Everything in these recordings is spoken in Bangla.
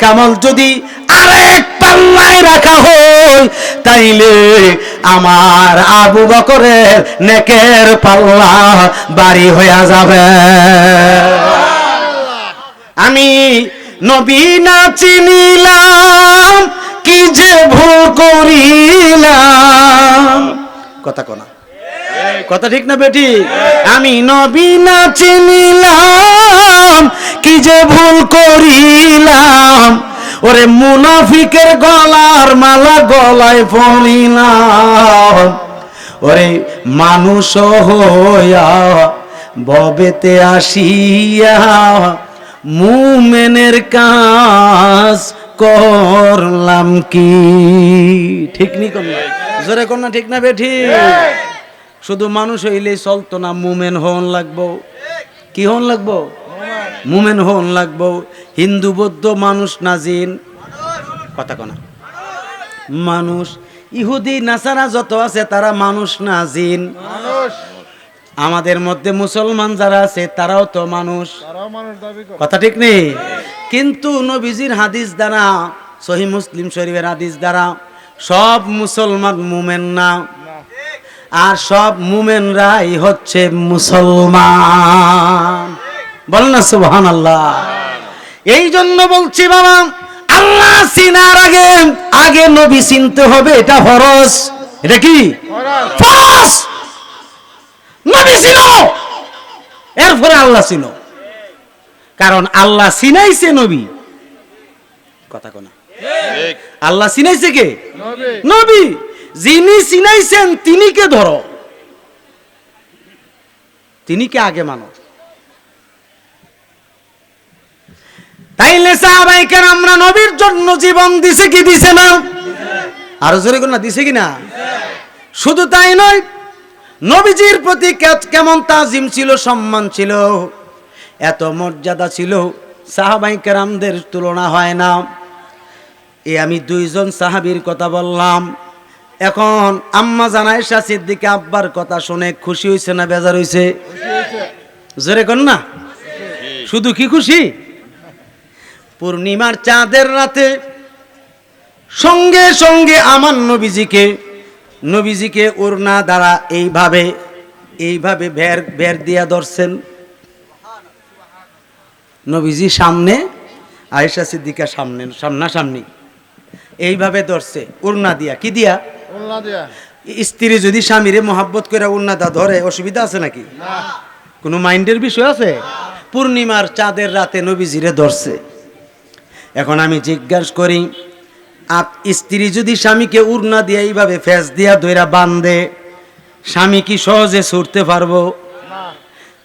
কামল যদি আরেক পাল্লায় রাখা হয়, তাইলে আমার আবু বকরের নেকের পাল্লা বাড়ি হইয়া যাবে। আমি নবী না চিনিলাম, কি যে ভুল করিলাম। কথা কোনা কথা ঠিক না বেটি? আমি নবী না চিনিলাম যে ভুল করিলাম ওরে মুনাফিকের গলার মালা গলায় পড়িলাম ওরে মানুষ হইয়া ববেতে আসিয়া মুমেনের কাজ করলাম কি? ঠিক নি করলাম জোরে না ঠিক না বেঠি? শুধু মানুষ হইলেই চলতো না মুমেন হন লাগবো। কি হন লাগবো? মুমেন হন লাগবো। হিন্দু বৌদ্ধ মানুষ না জিন কথা কনা। মানুষ। ইহুদি নাসারা যত আছে তারা মানুষ না জিন মানুষ। আমাদের মধ্যে মুসলমান যারা আছে তারাও তো মানুষ। কথা ঠিক নেই? কিন্তু নবীজির হাদিস দ্বারা সহি মুসলিম শরীফের হাদিস দ্বারা সব মুসলমান মুমেন না। আর সব মুমেনরাই হচ্ছে মুসলমান। বল না সুবহান আল্লাহ এই জন্য বলছি বাবা আল্লাহ চিনার আগে আগে নবী চিনতে হবে এটা ফরজ। এটা কি? ফরজ। নবী এরপরে আল্লাহ ছিল কারণ আল্লাহ চিনাইছে নবী। কথা কোনা আল্লাহ চিনাইছে কে? নবী। নবী। যিনি চিনাইছেন তিনি কে ধরো। তিনি কে আগে মানো। তাইলে সাহাবাইকার আমরা নবীর জন্য জীবন দিছে কি দিছে না? আরও জোরে কোন না, দিছে কি না? শুধু তাই নয়, নবীজির প্রতি কেমন তাজিম ছিল, সম্মান ছিল, এত মর্যাদা ছিল, সাহাবাই কেরামদের তুলনা হয় না। এ আমি দুইজন সাহাবীর কথা বললাম। এখন আম্মা জানাইশা দিকে আব্বার কথা শুনে খুশি হয়েছে না বেজার হয়েছে জোরে কর না। শুধু কি খুশি? পূর্ণিমার চাঁদের রাতে সঙ্গে সঙ্গে আমার নবীজিকে নবীজিকে ওড়না দ্বারা এইভাবে এইভাবে ভের ভের দিয়া ধরছেন। নবীজি সামনে আয়েশা সিদ্দিকা সামনে সামনাসামনি এইভাবে ধরছে উড়না দিয়া। কি দিয়া? স্ত্রী যদি স্বামীরে মহাব্বত করে উড়না দা ধরে অসুবিধা আছে নাকি? কোনো মাইন্ডের বিষয় আছে? পূর্ণিমার চাঁদের রাতে নবীজিরে ধরছে। এখন আমি জিজ্ঞাসা করি স্ত্রী যদি স্বামীকে উড়না দিয়ে এইভাবে ফেস দিয়া দইরা বান্ধে স্বামী কি সহজে ছুটতে পারব?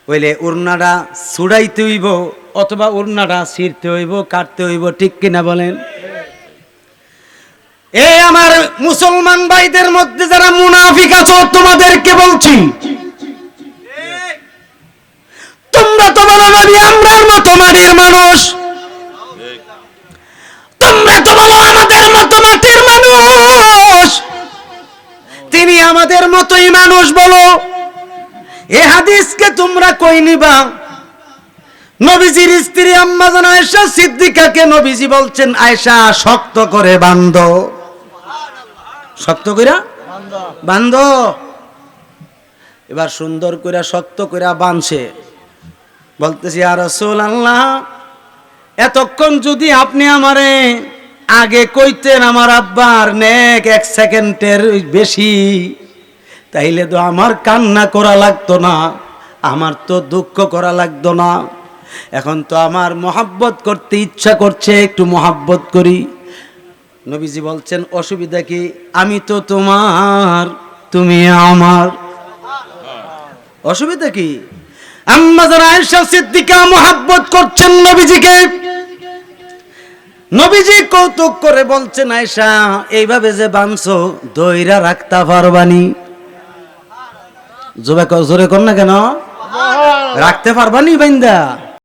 বলে উড়নাটা ছুড়াইতে হইব অথবা উড়নাটা ছিঁড়তে হইব, কাটতে হইব, ঠিক কিনা বলেন? এ আমার মুসলমান ভাইদের মধ্যে যারা মুনাফিক আছো, তোমাদেরকে বলছি, তোমরা তো বলো নবী, আমরার মতো মাটির মানুষ। মানুষ বলো। এ হাদিসকে তোমরা কই নিবা? নবীজির স্ত্রী আম্মা জান আয়েশা, সিদ্দিকাকে নবীজি বলছেন, আয়েশা, শক্ত করে বান্ধ শক্ত কইরা? বান্ধ এবার সুন্দর কইরা, শক্ত কইরা বাঁধছে। বলতেছি আর রসুল আল্লাহ এতক্ষণ যদি আপনি আমারে আগে কইতেন, আমার আব্বার নেক এক সেকেন্ডের বেশি তাইলে তো আমার কান্না করা লাগতো না, আমার তো দুঃখ করা লাগতো না। এখন তো আমার মহাব্বত করতে ইচ্ছা করছে, একটু মহাব্বত করি। নবীজি বলছেন, অসুবিধা কি? আমি তো তোমার, তুমি আমার। অসুবিধা কি? আম্মা যারা আয়েশা সিদ্দিকা মহাব্বত করছেন নবীজিকে, নবীজি কৌতুক করে বলছেন, আয়েশা, এইভাবে যে বানছো, দইরা রাখতা পারবানি জোরে কর জোরে কর না কেন? রাখতে পারবানি বাইন্দা?